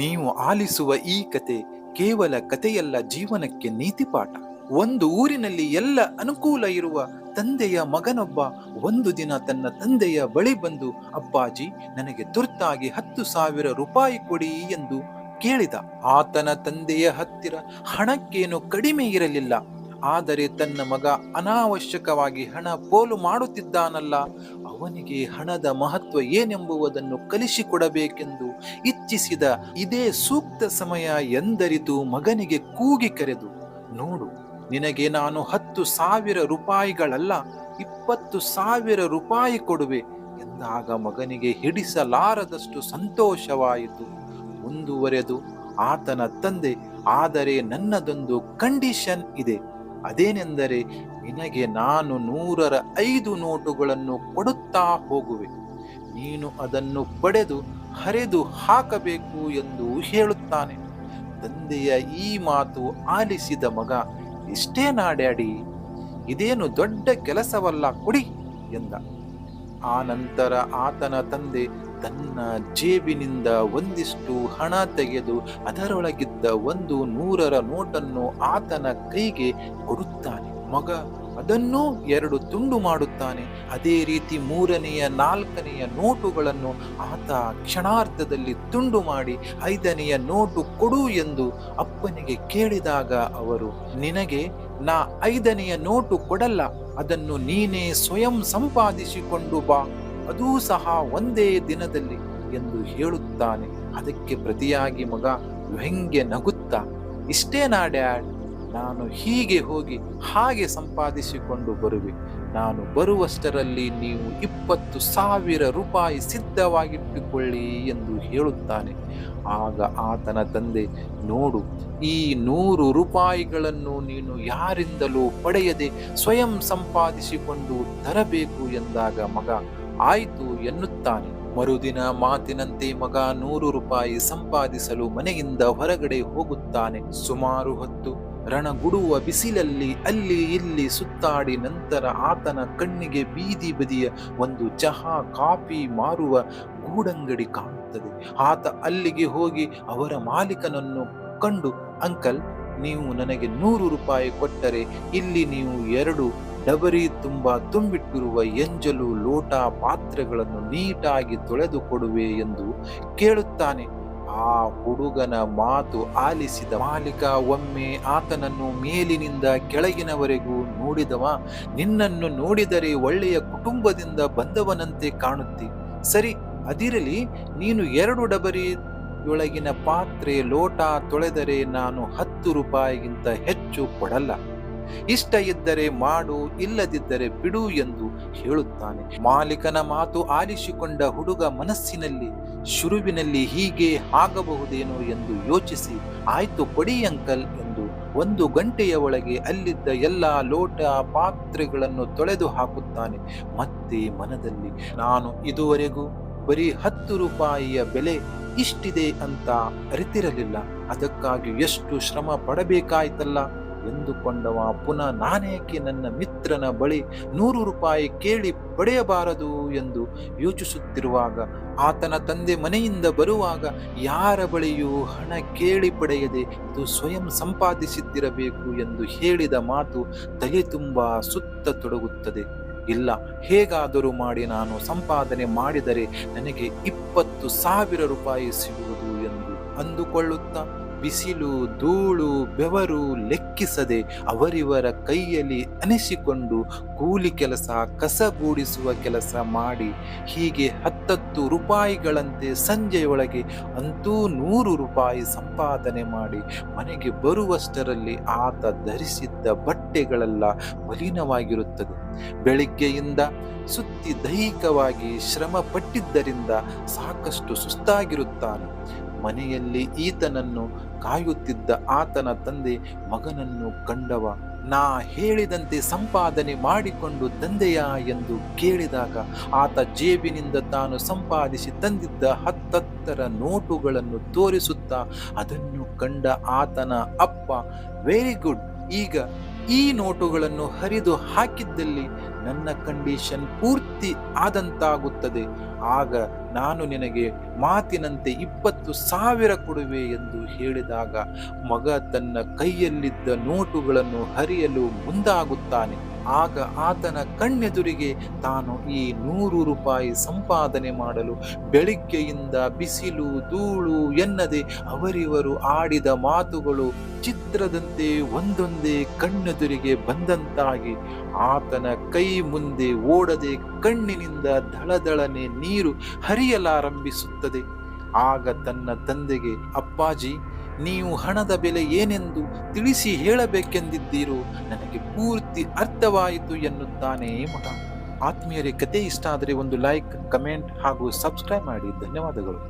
ನೀವು ಆಲಿಸುವ ಈ ಕತೆ ಕೇವಲ ಕತೆಯಲ್ಲ ಜೀವನಕ್ಕೆ ನೀತಿಪಾಠ. ಒಂದು ಊರಿನಲ್ಲಿ ಎಲ್ಲ ಅನುಕೂಲ ಇರುವ ತಂದೆಯ ಮಗನೊಬ್ಬ ಒಂದು ದಿನ ತನ್ನ ತಂದೆಯ ಬಳಿ ಬಂದು, ಅಪ್ಪಾಜಿ, ನನಗೆ ತುರ್ತಾಗಿ ಹತ್ತು ಸಾವಿರ ರೂಪಾಯಿ ಕೊಡಿ ಎಂದು ಕೇಳಿದ. ಆತನ ತಂದೆಯ ಹತ್ತಿರ ಹಣಕ್ಕೇನು ಕಡಿಮೆ ಇರಲಿಲ್ಲ. ಆದರೆ ತನ್ನ ಮಗ ಅನಾವಶ್ಯಕವಾಗಿ ಹಣ ಪೋಲು ಮಾಡುತ್ತಿದ್ದಾನಲ್ಲ, ಅವನಿಗೆ ಹಣದ ಮಹತ್ವ ಏನೆಂಬುವುದನ್ನು ಕಲಿಸಿಕೊಡಬೇಕೆಂದು ಇಚ್ಛಿಸಿದ ಇದೇ ಸೂಕ್ತ ಸಮಯ ಎಂದರಿತು ಮಗನಿಗೆ ಕೂಗಿ ಕರೆದು, ನೋಡು, ನಿನಗೆ ನಾನು ಹತ್ತು ಸಾವಿರ ರೂಪಾಯಿಗಳಲ್ಲ, ಇಪ್ಪತ್ತು ಸಾವಿರ ರೂಪಾಯಿ ಕೊಡುವೆ, ಎಂದಾಗ ಮಗನಿಗೆ ಹಿಡಿಸಲಾರದಷ್ಟು ಸಂತೋಷವಾಯಿತು. ಮುಂದುವರೆದು, ಆತನ ತಂದೆ, ಆದರೆ ನನ್ನದೊಂದು ಕಂಡೀಷನ್ ಇದೆ ಅದೇನೆಂದರೆ ನಿನಗೆ ನಾನು ನೂರರ ಐದು ನೋಟುಗಳನ್ನು ಕೊಡುತ್ತಾ ಹೋಗುವೆ. ನೀನು ಅದನ್ನು ಪಡೆದು ಹರಿದು ಹಾಕಬೇಕು ಎಂದು ಹೇಳುತ್ತಾನೆ. ತಂದೆಯ ಈ ಮಾತು ಆಲಿಸಿದ ಮಗ, ಇಷ್ಟೇ ನಾಡ್ಯಾಡಿ ಇದೇನು ದೊಡ್ಡ ಕೆಲಸವಲ್ಲ, ಕೊಡಿ ಎಂದ. ಆ ನಂತರ ಆತನ ತಂದೆ ತನ್ನ ಜೇಬಿನಿಂದ ಒಂದಿಷ್ಟು ಹಣ ತೆಗೆದು ಅದರೊಳಗಿದ್ದ ಒಂದು ನೂರರ ನೋಟನ್ನು ಆತನ ಕೈಗೆ ಕೊಡುತ್ತಾನೆ. ಮಗ ಅದನ್ನು ಎರಡು ತುಂಡು ಮಾಡುತ್ತಾನೆ. ಅದೇ ರೀತಿ ಮೂರನೆಯ, ನಾಲ್ಕನೆಯ ನೋಟುಗಳನ್ನು ಆತ ಕ್ಷಣಾರ್ಧದಲ್ಲಿ ತುಂಡು ಮಾಡಿ, ಐದನೆಯ ನೋಟು ಕೊಡು ಎಂದು ಅಪ್ಪನಿಗೆ ಕೇಳಿದಾಗ ಅವರು, ನಿನಗೆ ನಾ ಐದನೆಯ ನೋಟು ಕೊಡಲ್ಲ. ಅದನ್ನು ನೀನೇ ಸ್ವಯಂ ಸಂಪಾದಿಸಿಕೊಂಡು ಬಾ. ಅದೂ ಸಹ ಒಂದೇ ದಿನದಲ್ಲಿ ಎಂದು ಹೇಳುತ್ತಾನೆ. ಅದಕ್ಕೆ ಪ್ರತಿಯಾಗಿ ಮಗ ವ್ಯಂಗ್ಯ ನಗುತ್ತಾ? ಇಷ್ಟೇನಾ ಡ್ಯಾಡ್, ನಾನು ಹೀಗೆ ಹೋಗಿ ಹಾಗೆ ಸಂಪಾದಿಸಿಕೊಂಡು ಬರುವೆ. ನಾನು ಬರುವಷ್ಟರಲ್ಲಿ ನೀವು ಇಪ್ಪತ್ತು ಸಾವಿರ ರೂಪಾಯಿ ಸಿದ್ಧವಾಗಿಟ್ಟುಕೊಳ್ಳಿ ಎಂದು ಹೇಳುತ್ತಾನೆ. ಆಗ ಆತನ ತಂದೆ, ನೋಡು, ಈ ನೂರು ರೂಪಾಯಿಗಳನ್ನು ನೀನು ಯಾರಿಂದಲೂ ಪಡೆಯದೆ ಸ್ವಯಂ ಸಂಪಾದಿಸಿಕೊಂಡು ತರಬೇಕು ಎಂದಾಗ ಮಗ ಆಯಿತು ಎನ್ನುತ್ತಾನೆ. ಮರುದಿನ ಮಾತಿನಂತೆ ಮಗ ನೂರು ರೂಪಾಯಿ ಸಂಪಾದಿಸಲು ಮನೆಯಿಂದ ಹೊರಗಡೆ ಹೋಗುತ್ತಾನೆ. ಸುಮಾರು ಹೊತ್ತು ರಣಗುಡುವ ಬಿಸಿಲಲ್ಲಿ ಅಲ್ಲಿ ಇಲ್ಲಿ ಸುತ್ತಾಡಿ ನಂತರ ಆತನ ಕಣ್ಣಿಗೆ ಬೀದಿ ಬದಿಯ ಒಂದು ಚಹಾ ಕಾಫಿ ಮಾರುವ ಗೂಡಂಗಡಿ ಕಾಣುತ್ತದೆ. ಆತ ಅಲ್ಲಿಗೆ ಹೋಗಿ ಅವರ ಮಾಲೀಕನನ್ನು ಕಂಡು, ಅಂಕಲ್, ನೀವು ನನಗೆ ನೂರು ರೂಪಾಯಿ ಕೊಟ್ಟರೆ ಇಲ್ಲಿ ನೀವು ಎರಡು ಡಬರಿ ತುಂಬಾ ತುಂಬಿಟ್ಟಿರುವ ಎಂಜಲು ಲೋಟ ಪಾತ್ರೆಗಳನ್ನು ನೀಟಾಗಿ ತೊಳೆದು ಕೊಡುವೆ ಎಂದು ಕೇಳುತ್ತಾನೆ. ಆ ಹುಡುಗನ ಮಾತು ಆಲಿಸಿದ ಮಾಲೀಕ, ಒಮ್ಮೆ ಆತನನ್ನು ಮೇಲಿನಿಂದ ಕೆಳಗಿನವರೆಗೂ ನೋಡಿದವ, ನಿನ್ನನ್ನು ನೋಡಿದರೆ ಒಳ್ಳೆಯ ಕುಟುಂಬದಿಂದ ಬಂದವನಂತೆ ಕಾಣುತ್ತಿ. ಸರಿ, ಅದಿರಲಿ, ನೀನು ಎರಡು ಡಬರಿ ಒಳಗಿನ ಪಾತ್ರೆ ಲೋಟ ತೊಳೆದರೆ ನಾನು ಹತ್ತು ರೂಪಾಯಿಗಿಂತ ಹೆಚ್ಚು ಕೊಡಲ್ಲ. ಇಷ್ಟ ಇದ್ದರೆ ಮಾಡು, ಇಲ್ಲದಿದ್ದರೆ ಬಿಡು ಎಂದು ಹೇಳುತ್ತಾನೆ. ಮಾಲೀಕನ ಮಾತು ಆಲಿಸಿಕೊಂಡ ಹುಡುಗ ಮನಸ್ಸಿನಲ್ಲಿ, ಶುರುವಿನಲ್ಲಿ ಹೀಗೆ ಆಗಬಹುದೇನೋ ಎಂದು ಯೋಚಿಸಿ, ಆಯ್ತು ಕೊಡಿ ಅಂಕಲ್ ಎಂದು ಒಂದು ಗಂಟೆಯ ಒಳಗೆ ಅಲ್ಲಿದ್ದ ಎಲ್ಲ ಲೋಟ ಪಾತ್ರೆಗಳನ್ನು ತೊಳೆದು ಹಾಕುತ್ತಾನೆ. ಮತ್ತೆ ಮನದಲ್ಲಿ, ನಾನು ಇದುವರೆಗೂ ಬರೀ ಹತ್ತು ರೂಪಾಯಿಯ ಬೆಲೆ ಇಷ್ಟಿದೆ ಅಂತ ಅರಿತಿರಲಿಲ್ಲ. ಅದಕ್ಕಾಗಿ ಎಷ್ಟು ಶ್ರಮ ಪಡಬೇಕಾಯ್ತಲ್ಲ? ಎಂದುಕೊಂಡವ. ಪುನಃ ನಾನೇಕೆ ನನ್ನ ಮಿತ್ರನ ಬಳಿ ನೂರು ರೂಪಾಯಿ ಕೇಳಿ ಪಡೆಯಬಾರದು ಎಂದು ಯೋಚಿಸುತ್ತಿರುವಾಗ, ಆತನ ತಂದೆ ಮನೆಯಿಂದ ಬರುವಾಗ ಯಾರ ಬಳಿಯೂ ಹಣ ಕೇಳಿ ಪಡೆಯದೆ ಇದು ಸ್ವಯಂ ಸಂಪಾದಿಸಿದ್ದಿರಬೇಕು ಎಂದು ಹೇಳಿದ ಮಾತು ತಲೆ ತುಂಬ ಸುತ್ತ ತೊಡಗುತ್ತದೆ ಇಲ್ಲ, ಹೇಗಾದರೂ ಮಾಡಿ ನಾನು ಸಂಪಾದನೆ ಮಾಡಿದರೆ ನನಗೆ ಇಪ್ಪತ್ತು ಸಾವಿರ ರೂಪಾಯಿ ಸಿಗುವುದು ಎಂದು ಅಂದುಕೊಳ್ಳುತ್ತಾ ಬಿಸಿಲು, ಧೂಳು, ಬೆವರು ಲೆಕ್ಕಿಸದೆ ಅವರಿವರ ಕೈಯಲ್ಲಿ ಅನಿಸಿಕೊಂಡು ಕೂಲಿ ಕೆಲಸ ಕಸಗೂಡಿಸುವ ಕೆಲಸ ಮಾಡಿ ಹೀಗೆ ಹತ್ತತ್ತು ರೂಪಾಯಿಗಳಂತೆ ಸಂಜೆಯೊಳಗೆ ಅಂತೂ ನೂರು ರೂಪಾಯಿ ಸಂಪಾದನೆ ಮಾಡಿ ಮನೆಗೆ ಬರುವಷ್ಟರಲ್ಲಿ ಆತ ಧರಿಸಿದ್ದ ಬಟ್ಟೆಗಳೆಲ್ಲ ಮಲಿನವಾಗಿರುತ್ತದೆ. ಬೆಳಿಗ್ಗೆಯಿಂದ ಸುತ್ತಿ ದೈಹಿಕವಾಗಿ ಶ್ರಮ ಪಟ್ಟಿದ್ದರಿಂದ ಸಾಕಷ್ಟು ಸುಸ್ತಾಗಿರುತ್ತಾನೆ. ಮನೆಯಲ್ಲಿ ಈತನನ್ನು ಕಾಯುತ್ತಿದ್ದ ಆತನ ತಂದೆ ಮಗನನ್ನು ಕಂಡವ, ನಾ ಹೇಳಿದಂತೆ ಸಂಪಾದನೆ ಮಾಡಿಕೊಂಡು ತಂದೆಯ ಎಂದು ಕೇಳಿದಾಗ ಆತ ಜೇಬಿನಿಂದ ತಾನು ಸಂಪಾದಿಸಿ ತಂದಿದ್ದ ಹತ್ತತ್ತರ ನೋಟುಗಳನ್ನು ತೋರಿಸುತ್ತಾ ಅದನ್ನು ಕಂಡ ಆತನ ಅಪ್ಪ, ವೆರಿ ಗುಡ್, ಈಗ ಈ ನೋಟುಗಳನ್ನು ಹರಿದು ಹಾಕಿದ್ದಲ್ಲಿ ನನ್ನ ಕಂಡೀಷನ್ ಪೂರ್ತಿ ಆದಂತಾಗುತ್ತದೆ. ಆಗ ನಾನು ನಿನಗೆ ಮಾತಿನಂತೆ ಇಪ್ಪತ್ತು ಸಾವಿರ ಕೊಡುವೆ ಎಂದು ಹೇಳಿದಾಗ ಮಗ ತನ್ನ ಕೈಯಲ್ಲಿದ್ದ ನೋಟುಗಳನ್ನು ಹರಿಯಲು ಮುಂದಾಗುತ್ತಾನೆ. ಆಗ ಆತನ ಕಣ್ಣೆದುರಿಗೆ ತಾನು ಈ ನೂರು ರೂಪಾಯಿ ಸಂಪಾದನೆ ಮಾಡಲು ಬೆಳಿಗ್ಗೆಯಿಂದ ಬಿಸಿಲು, ಧೂಳು ಎನ್ನದೆ ಅವರಿವರು ಆಡಿದ ಮಾತುಗಳು ಚಿತ್ರದಂತೆ ಒಂದೊಂದೇ ಕಣ್ಣೆದುರಿಗೆ ಬಂದಂತಾಗಿ ಆತನ ಕೈ ಮುಂದೆ ಓಡದೆ ಕಣ್ಣಿನಿಂದ ದಳದಳನೆ ನೀರು ಹರಿಯಲಾರಂಭಿಸುತ್ತದೆ. ಆಗ ತನ್ನ ತಂದೆಗೆ, ಅಪ್ಪಾಜಿ ನೀವು ಹಣದ ಬೆಲೆ ಏನೆಂದು ತಿಳಿಸಿ ಹೇಳಬೇಕೆಂದಿದ್ದೀರೋ ನನಗೆ ಪೂರ್ತಿ ಅರ್ಥವಾಯಿತು ಎನ್ನುತ್ತಾನೆ ಮಗ. ಆತ್ಮೀಯರೇ, ಕತೆ ಇಷ್ಟ ಆದರೆ ಒಂದು ಲೈಕ್ ಕಮೆಂಟ್ ಹಾಗೂ ಸಬ್ಸ್ಕ್ರೈಬ್ ಮಾಡಿ. ಧನ್ಯವಾದಗಳು.